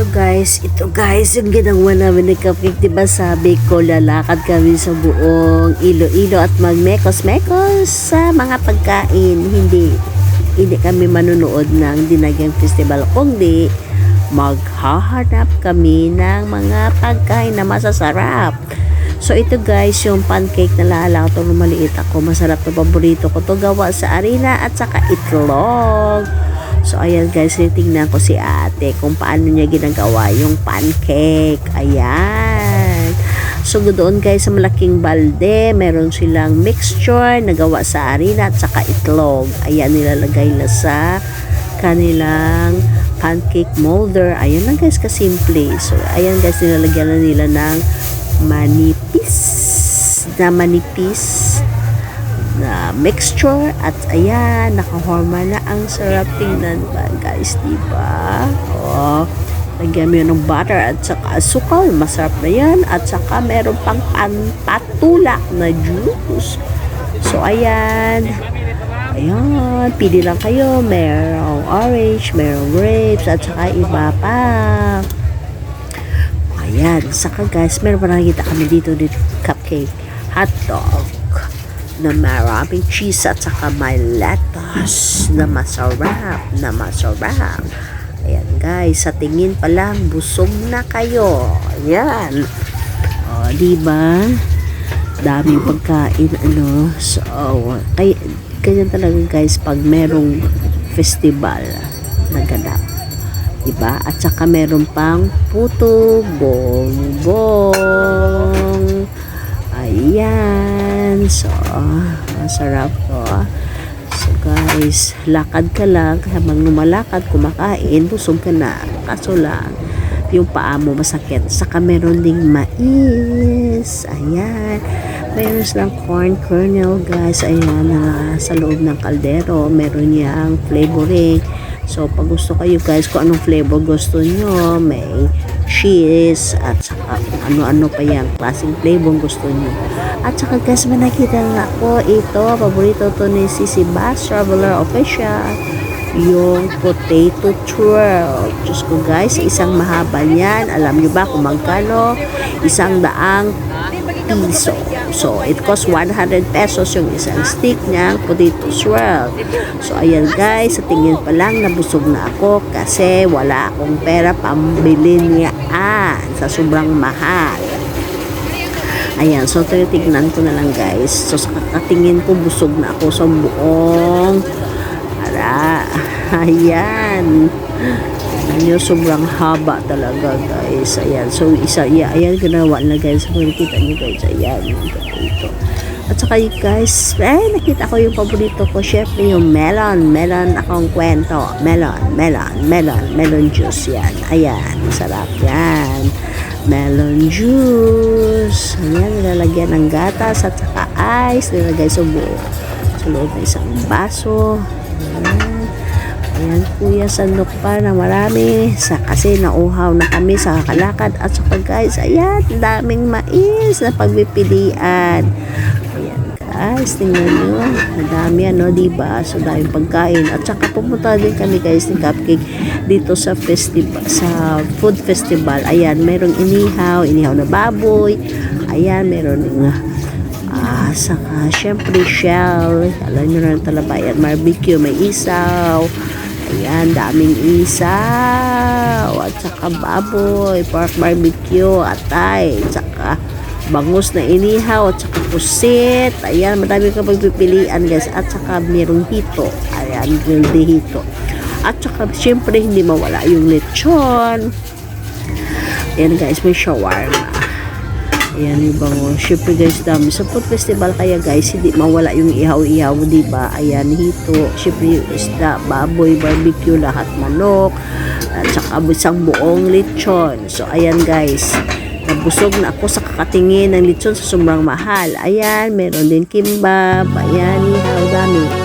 guys, ito guys, yung ginawa namin ng cupcake, diba sabi ko, lalakad kami sa buong Iloilo at magmekos-mekos sa mga pagkain. Hindi, hindi kami manunood ng Dinagyang Festival, kundi maghahanap kami ng mga pagkain na masasarap. So ito guys, yung pancake na lalak, ito maliit ako, masarap to paborito ko to gawa sa arena at saka itlog. So, ayan guys, titingnan ko si ate kung paano niya ginagawa yung pancake. Ayan. So, doon guys sa malaking balde, meron silang mixture na gawa sa harina at saka itlog. Ayan, nilalagay na sa kanilang pancake molder. Ayan lang guys, kasimple. So, ayan guys, nilalagyan na nila ng manipis na manipis na mixture at ayan nakahorma na ang sarap. Tingnan ba guys diba? Oh lagyan mo yun ng butter at saka asukal masarap na yan. At saka meron pang panpatulak na juice. So ayan. Ayan pili lang kayo. Merong orange merong grapes at saka iba pa. Ayan saka guys meron pa nakikita kami dito dito cupcake hot dog na maraming cheese at saka may lettuce na masarap, na masarap. Ayan guys, sa tingin pa lang, busog na kayo. Ayan. O, di ba? Daming pagkain, ano. So, kay, ganyan talaga guys, pag merong festival na ganap. Diba? At saka meron pang puto, bongbong, Ayan. So, masarap to. So, guys, lakad ka lang. Habang lumalakad, kumakain, busog ka na. Kaso lang, yung paa mo masakit. Saka meron ding mais. Ayan. Meron silang corn kernel, guys. Ayan, na sa loob ng kaldero. Meron niyang flavoring. So, pag gusto kayo guys, kung anong flavor gusto nyo, may cheese, at saka ano-ano pa yan, klaseng flavor gusto nyo. At saka guys, may nakita na ako, ito, paborito to ni Sisi Bass Traveler Official, yung potato twirl. Diyos ko guys, isang mahaba niyan. Alam nyo ba kung magkano? Isang daang piso. So, it costs 100 pesos yung isang stick niyang potato swirl. So, ayan guys, sa tingin pa lang nabusog na ako kasi wala akong pera pambili niyaan sa sobrang mahal. Ayan, so tinitignan ko na lang guys. So, sa kakatingin ko, busog na ako sa buong Ara, ayan. Ayan, sobrang haba talaga guys. Ayan, so isa, yeah, ayan ginawa na guys. Nakita nyo guys, ayan. Ito. At saka guys, eh, nakita ko yung paborito ko. Syempre yung melon. Melon akong kwento. Melon, melon, melon, melon juice yan. Ayan, sarap yan. Melon juice. Ayan, nilalagyan ng gatas at saka ice. Nilagay sa buo. Sa loob ng isang baso. Ayan. Ayan, kuya, sandok pa na marami. Sa, kasi nauhaw na kami sa kakalakad. At saka guys, ayan, daming mais na pagpipilian. Ayan, guys, tingnan nyo. Ang dami, ano, diba? So, daming pagkain. At saka pumunta din kami, guys, ng cupcake dito sa festival, sa food festival. Ayan, merong inihaw, inihaw na baboy. Ayan, meron ng Ah, saka syempre shell. Alam nyo na talabayan. Barbecue, may isaw. Ayan, daming isaw. At saka baboy, pork barbecue, atay. At saka bangus na inihaw. At saka pusit. Ayan, madami ka pagpipilian guys. At saka mayroong hito. Ayan, grilled hito. At saka syempre hindi mawala yung lechon. Ayan guys, may shawarma. Ayan yung bango. Siyempre guys, dami. Sa food festival kaya guys, hindi mawala yung ihaw-ihaw, di ba? Ayan, hito. Siyempre yung isda, baboy, barbecue, lahat manok. At saka isang buong lechon. So, ayan guys. Nabusog na ako sa kakatingin ng lechon sa sobrang mahal. Ayan, meron din kimbap. Ayan, ihaw, dami.